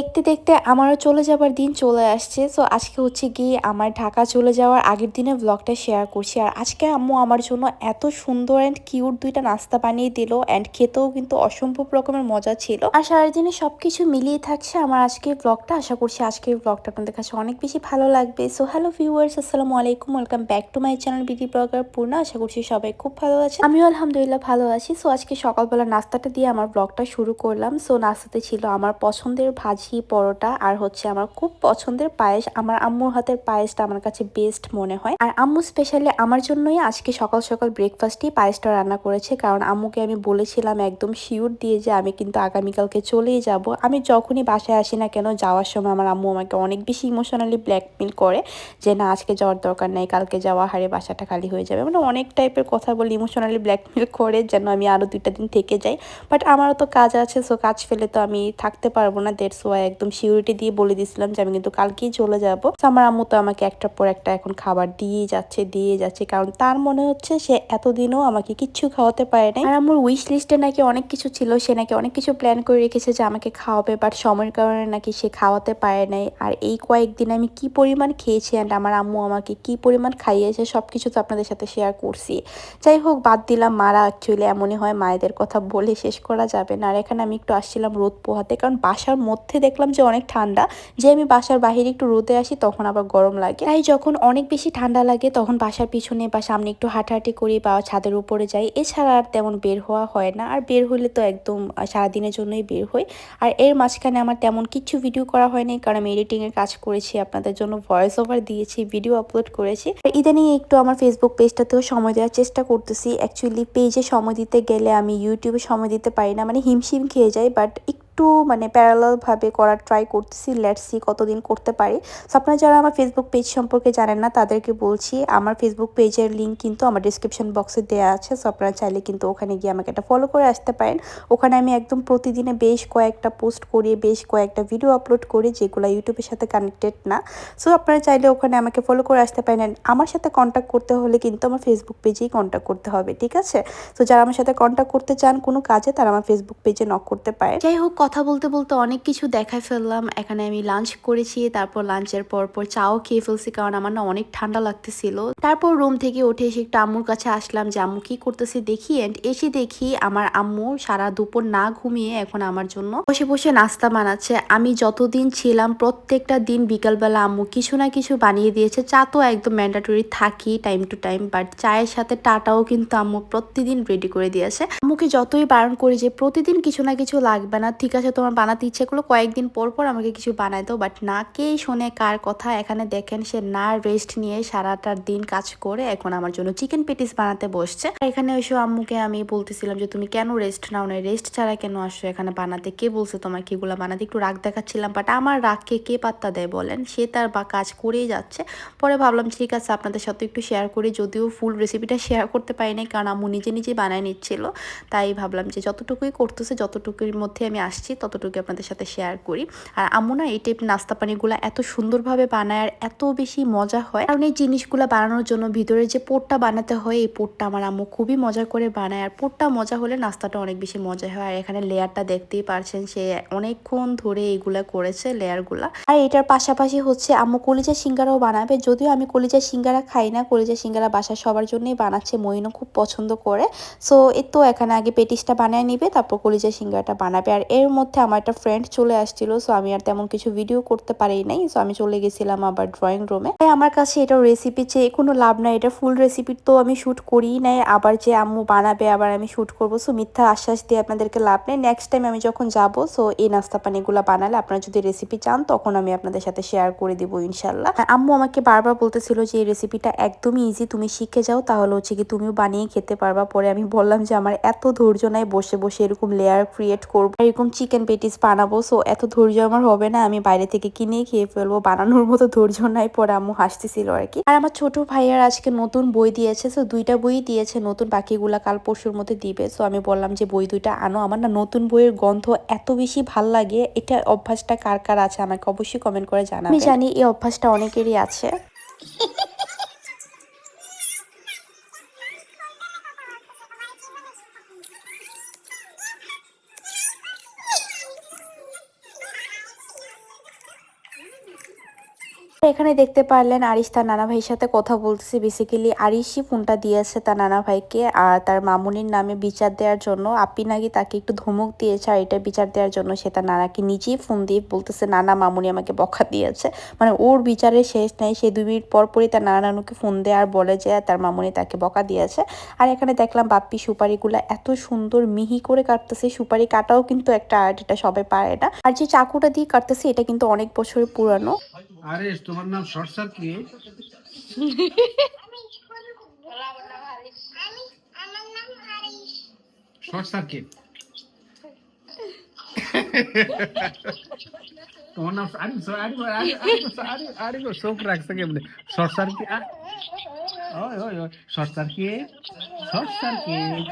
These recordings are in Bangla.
দেখতে দেখতে আমারও চলে যাবার দিন চলে আসছে। সো আজকে হচ্ছে গিয়ে আমার ঢাকা চলে যাওয়ার আগের দিনে ব্লগটা শেয়ার করছি। আর আজকে আম্মু আমার জন্য এত সুন্দর অ্যান্ড কিউট দুইটা নাস্তা বানিয়ে দিল অ্যান্ড খেতেও কিন্তু অসম্ভব রকমের মজা ছিল। আর সারাদিনে সব কিছু মিলিয়ে থাকছে আমার আজকের ব্লগটা আশা করছি আজকের ব্লগটা আপনাদের কাছে অনেক বেশি ভালো লাগবে। সো হ্যালো ভিউয়ার্স আসসালামু আলাইকুম। Welcome back to my channel BD blogger Purna আশা করছি সবাই খুব ভালো আছে আমিও আলহামদুলিল্লাহ ভালো আছি। সো আজকে সকালবেলা নাস্তাটা দিয়ে আমার ব্লগটা শুরু করলাম। সো নাস্তাতে ছিল আমার পছন্দের ভাজি। পরোটা, আর হচ্ছে আমার খুব পছন্দের পায়েস। আমার আম্মুর হাতের পায়েসটা আমার কাছে বেস্ট মনে হয়। আর আম্মু স্পেশালি আমার জন্যই আজকে সকাল সকাল ব্রেকফাস্টই পায়েসটা রান্না করেছে, কারণ আম্মুকে আমি বলেছিলাম একদম শিওর দিয়ে যে আমি কিন্তু আগামীকালকে চলেই যাব। আমি যখনই বাসায় আসি না কেন, যাওয়ার সময় আমার আম্মু আমাকে অনেক বেশি ইমোশনালি ব্ল্যাকমেল করে যে, না, আজকে যাওয়ার দরকার নেই, কালকে যাওয়া হারে বাসাটা খালি হয়ে যাবে। মানে অনেক টাইপের কথা বলে ইমোশনালি ব্ল্যাকমেল করে যেন আমি আরও দুইটা দিন থেকে যাই। বাট আমারও তো কাজ আছে সো কাজ ফেলে তো আমি থাকতে পারব না দেড় ওয়াই একদম সিউরিটি দিয়ে বলে দিছিলাম যে আমি কিন্তু কালকেই চলে যাব। আমার আম্মু তো আমাকে একটার পর একটা এখন খাবার দিয়ে যাচ্ছে দিয়ে যাচ্ছে। কারণ তার মনে হচ্ছে সে এতদিনও আমাকে কিচ্ছু খাওয়াতে পারে নাই। আর আমার উইশ লিস্টে নাকি অনেক কিছু ছিল, সে নাকি অনেক কিছু প্ল্যান করে রেখেছে যে আমাকে খাওয়াবে বাট সময়ের কারণে নাকি সে খাওয়াতে পারে নাই। আর এই কয়েকদিন আমি কি পরিমাণ খেয়েছি অ্যান্ড আমার আম্মু আমাকে কি পরিমাণ খাইয়েছে সব কিছু তো আপনাদের সাথে শেয়ার করছি। যাই হোক, বাদ দিলাম, মারা অ্যাকচুয়ালি এমনই হয়, মায়েদের কথা বলে শেষ করা যাবে না। আর এখানে আমি একটু আসছিলাম রোদ পোহাতে, কারণ বাসার মধ্যে দেখলাম যে অনেক ঠান্ডা। যে আমি বাসার বাহিরে একটু রোদে আসি তখন আবার গরম লাগে। তাই যখন অনেক বেশি ঠান্ডা লাগে তখন বাসার পিছনে বা সামনে একটু হাঁটাহাঁটি করি বা ছাদের উপরে যাই। এছাড়া আর তেমন বের হওয়া হয় না। আর বের হলে তো একদম সারাদিনের জন্যই বের হই। আর এর মাঝখানে আমার তেমন কিছু ভিডিও করা হয়নি কারণ আমি এডিটিংয়ের কাজ করেছি, আপনাদের জন্য ভয়েস ওভার দিয়েছি ভিডিও আপলোড করেছি। আর ইদানিং একটু আমার ফেসবুক পেজটাতেও সময় দেওয়ার চেষ্টা করতেছি। অ্যাকচুয়ালি পেজে সময় দিতে গেলে আমি ইউটিউবে সময় দিতে পারি না মানে হিমশিম খেয়ে যাই বাট একটু মানে প্যারালালভাবে করার ট্রাই করতেছি লেটসি কতদিন করতে পারি। সো আপনারা যারা আমার ফেসবুক পেজ সম্পর্কে জানেন না, তাদেরকে বলছি, আমার ফেসবুক পেজের লিঙ্ক কিন্তু আমার ডিসক্রিপশন বক্সে দেওয়া আছে। সো আপনারা চাইলে কিন্তু ওখানে গিয়ে আমাকে একটা ফলো করে আসতে পারেন। ওখানে আমি একদম প্রতিদিনে বেশ কয়েকটা পোস্ট করি, বেশ কয়েকটা ভিডিও আপলোড করি, যেগুলো ইউটিউবের সাথে কানেক্টেড না। সো আপনারা চাইলে ওখানে আমাকে ফলো করে আসতে পারেন। আমার সাথে কন্ট্যাক্ট করতে হলে কিন্তু আমার ফেসবুক পেজেই কন্ট্যাক্ট করতে হবে, ঠিক আছে? তো যারা আমার সাথে কন্ট্যাক্ট করতে চান কোনো কাজে, তারা আমার ফেসবুক পেজে নক করতে পারে যাই হোক কথা বলতে বলতে অনেক কিছু দেখায় ফেললাম। এখানে আমি লাঞ্চ করেছি, তারপর লাঞ্চের পর পর চাও খেয়ে ফেলছি কারণ আমার না অনেক ঠান্ডা লাগতেছিল। তারপর রুম থেকে উঠে এসে একটু আম্মুর কাছে আসলাম যে, আম্মু, কি করতেছে দেখি? এন্ড এসে দেখি আমার আম্মু সারা দুপুর না ঘুমিয়ে এখন আমার জন্য বসে বসে নাস্তা বানাচ্ছে। আমি যতদিন ছিলাম প্রত্যেকটা দিন বিকালবেলা আম্মু কিছু না কিছু বানিয়ে দিয়েছে। চা তো একদম ম্যান্ডাটরি থাকি টাইম টু টাইম বাট চায়ের সাথে টাটাও কিন্তু আম্মু প্রতিদিন রেডি করে দিয়েছে। আম্মুকে যতই বারণ করি যে, প্রতিদিন কিছু না কিছু লাগবে না, ঠিক আছে, তোমার বানাতে ইচ্ছে করল, কয়েকদিন পর পর আমাকে কিছু বানায় দাও। বাট না কে শোনে কার কথা, এখানে দেখেন সে না রেস্ট নিয়ে সারাটার দিন কাজ করে এখন আমার জন্য চিকেন পেটিস বানাতে বসছে। এখানে ওইসব আম্মুকে আমি বলতেছিলাম যে, তুমি কেন রেস্ট নাও না? রেস্ট ছাড়া কেন আসো এখানে বানাতে? কে বলছে তোমাকে এগুলো বানাতে? একটু রাগ দেখাচ্ছিলাম বাট আমার রাগকে কে পাত্তা দেয় বলেন? সে তার বা কাজ করেই যাচ্ছে। পরে ভাবলাম, ঠিক আছে, আপনাদের সাথে একটু শেয়ার করি। যদিও ফুল রেসিপিটা শেয়ার করতে পারি নাই, কারণ আম্মু নিজে নিজে বানায় নিচ্ছিল। তাই ভাবলাম যে, যতটুকুই করতেছে, যতটুকুর মধ্যে আমি আসছি ততটুকু আপনাদের সাথে শেয়ার করি। আর আম্মু না এই টাইপ নাস্তা পানিগুলো এত সুন্দরভাবে বানায় আর এত বেশি মজা হয়। কারণ এই জিনিসগুলো বানানোর জন্য ভিতরে যে পোটটা বানাতে হয়, এই পোটটা আমার আম্মু খুবই মজা করে বানায়। আর পোটটা মজা হলে নাস্তাটা অনেক বেশি মজা হয়। আর এখানে লেয়ারটা দেখতেই পারছেন, সে অনেকক্ষণ ধরে এইগুলা করেছে লেয়ারগুলা। আর এটার পাশাপাশি হচ্ছে আম্মু কলিজা সিঙ্গারাও বানাবে। যদিও আমি কলিজা সিঙ্গারা খাই না, কলিজা সিঙ্গারা বাসা সবার জন্যই বানাচ্ছে মইনও খুব পছন্দ করে। সো এর তো এখানে আগে পেটিসটা বানিয়ে নিবে, তারপর কলিজা সিঙ্গারাটা বানাবে। আর এর মধ্যে আমার একটা ফ্রেন্ড চলে আসছিল সো আমি আর তেমন কিছু ভিডিও করতে পারি নাই সো আমি চলে গেছিলাম আবার ড্রয়িং রুমে তাই আমার কাছে এটা রেসিপি চেয়ে কোনো লাভ নাই, এটা ফুল রেসিপি তো আমি শ্যুট করিই নাই, আবার যে আম্মু বানাবে আবার আমি শ্যুট করব সো মিথ্যা আশ্বাস দিয়ে আপনাদেরকে লাভ নেই। নেক্সট টাইম আমি যখন যাব সো এই নাস্তা পানিগুলো বানালে আপনারা যদি রেসিপি চান, তখন আমি আপনাদের সাথে শেয়ার করে দিব ইনশাল্লাহ আম্মু আমাকে বারবার বলতেছিল যে, এই রেসিপিটা একদমই ইজি তুমি শিখে যাও, তাহলে হচ্ছে কি তুমিও বানিয়ে খেতে পারবা। পরে আমি বললাম যে, আমার এত ধৈর্য নাই, বসে বসে এরকম লেয়ার ক্রিয়েট করব। এরকম চিকেন পেটিস বানাবো। সো এত ধৈর্য আমার হবে না। আমি বাইরে থেকে কিনে খেয়ে ফেলব? বানানোর মতো ধৈর্য নাই, পরে আম্মু হাসতেছিল আর কি। আর আমার ছোট ভাইয়ার আজকে নতুন বই দিয়েছে। সো দুইটা বই দিয়েছে, নতুন বাকিগুলা কাল পরশুর মধ্যে দিবে। সো আমি বললাম যে, বই দুইটা আনো। আমার না নতুন বইয়ের গন্ধ এত বেশি ভালো লাগে। এটা অভ্যাসটা কার কার আছে? আমাকে অবশ্যই কমেন্ট করে জানাবে। আমি জানি এই অভ্যাসটা অনেকেরই আছে। এখানে দেখতে পারলেন আরিশ তার নানা ভাইয়ের সাথে কথা বলতেছে। বেসিক্যালি আরিশই ফোনটা দিয়েছে তার নানা ভাইকে আর তার মামুনির নামে বিচার দেওয়ার জন্য। আপি নাকি তাকে একটু ধমক দিয়েছে আর এটা বিচার দেওয়ার জন্য সে তার নানাকে নিজেই ফোন দিয়ে বলতেছে, নানা, মামুনি আমাকে বকা দিয়েছে। মানে ওর বিচারের শেষ নেই, সে দুই মিনিট পর পরই তার নানা নানুকে ফোন দেয় আর বলে যে তার মামুনি তাকে বকা দিয়েছে। আর এখানে দেখলাম বাপ্পি সুপারিগুলো এত সুন্দর মিহি করে কাটতেছে, সুপারি কাটাও কিন্তু একটা আর্ট, এটা সবাই পারে না। আর যে চাকুটা দিয়ে কাটতেছে, এটা কিন্তু অনেক বছরের পুরানো। আরে, তোমার নাম শর্ট স্যার কি? শর্ট সার্কিট তোমার নাম আরে আরে আরে আরে আরে চোখ রাখছে কেমনে? শর্ট সার্কিট ওই ওই শর্ট সার্কিট শর্ট সার্কিট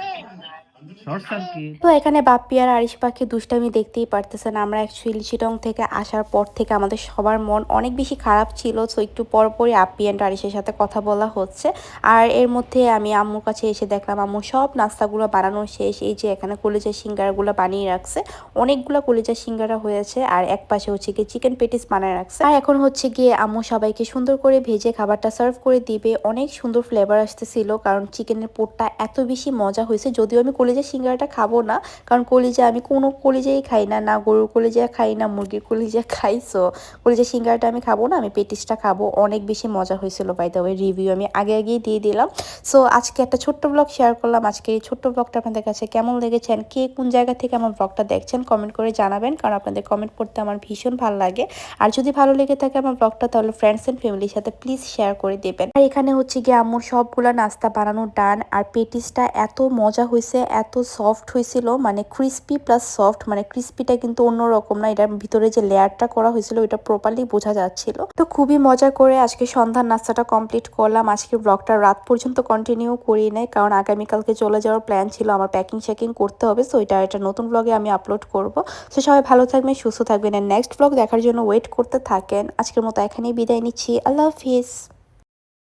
তো এখানে বাপ্পি আর আরিশ পাখি দুষ্টামি দেখতেই পারতেছেন। আমরা অ্যাকচুয়ালি চিটং থেকে আসার পর থেকে আমাদের সবার মন অনেক বেশি খারাপ ছিল। তো একটু পর পরই আপ্পি অ্যান্ড আরিশের সাথে কথা বলা হচ্ছে। আর এর মধ্যে আমি আম্মুর কাছে এসে দেখলাম, আম্মু, সব নাস্তাগুলো বানানো শেষ। এই যে এখানে কলেজের সিঙ্গারাগুলো বানিয়ে রাখছে। অনেকগুলো কলেজের সিঙ্গারা হয়েছে। আর এক পাশে হচ্ছে গিয়ে চিকেন পেটিস বানায় রাখছে। আর এখন হচ্ছে গিয়ে আম্মু সবাইকে সুন্দর করে ভেজে খাবারটা সার্ভ করে দিবে। অনেক সুন্দর ফ্লেভার আসতেছিল। কারণ চিকেনের পোটটা এত বেশি মজা হয়েছে। যদিও আমি কলেজের সিঙ্গারাটা খাব না, কারণ কলিজা আমি কোনো কলিজাই খাই না না গরুর কলিজা খাই, না মুরগির কলিজা খাই সো কলিজা সিঙ্গারাটা আমি খাব না, আমি পেটিসটা খাব। অনেক বেশি মজা হয়েছিল বাই দ্য ওয়ে রিভিউ আমি আগে আগেই দিয়ে দিলাম। সো আজকে একটা ছোট্ট ব্লগ শেয়ার করলাম। আজকে এই ছোট্ট ব্লগটা আপনাদের কাছে কেমন লেগেছেন কে কোন জায়গা থেকে আমার ব্লগটা দেখছেন কমেন্ট করে জানাবেন, কারণ আপনাদের কমেন্ট করতে আমার ভীষণ ভালো লাগে। আর যদি ভালো লেগে থাকে আমার ব্লগটা তাহলে ফ্রেন্ডস অ্যান্ড ফ্যামিলির সাথে প্লিজ শেয়ার করে দেবেন। আর এখানে হচ্ছে গিয়ে আম্মুর সবগুলা নাস্তা বানানো ডান আর পেটিসটা এত মজা হয়েছে এত সফট হয়েছিল মানে ক্রিস্পি প্লাস সফট মানে ক্রিস্পিটা কিন্তু অন্যরকম না, এটার ভিতরে যে লেয়ারটা করা হয়েছিল, ওইটা প্রপারলি বোঝা যাচ্ছিল। তো খুবই মজা করে আজকে সন্ধ্যার নাস্তাটা কমপ্লিট করলাম, আজকে ব্লগটা রাত পর্যন্ত কন্টিনিউ করি নাই, কারণ আগামীকালকে চলে যাওয়ার প্ল্যান ছিল, আমার প্যাকিং শ্যাকিং করতে হবে সো এটা একটা নতুন ব্লগে আমি আপলোড করব। তো সবাই ভালো থাকবেন, সুস্থ থাকবেন আর নেক্সট ব্লগ দেখার জন্য ওয়েট করতে থাকেন। আজকের মতো এখানেই বিদায় নিচ্ছি, আল্লাহ হাফিজ।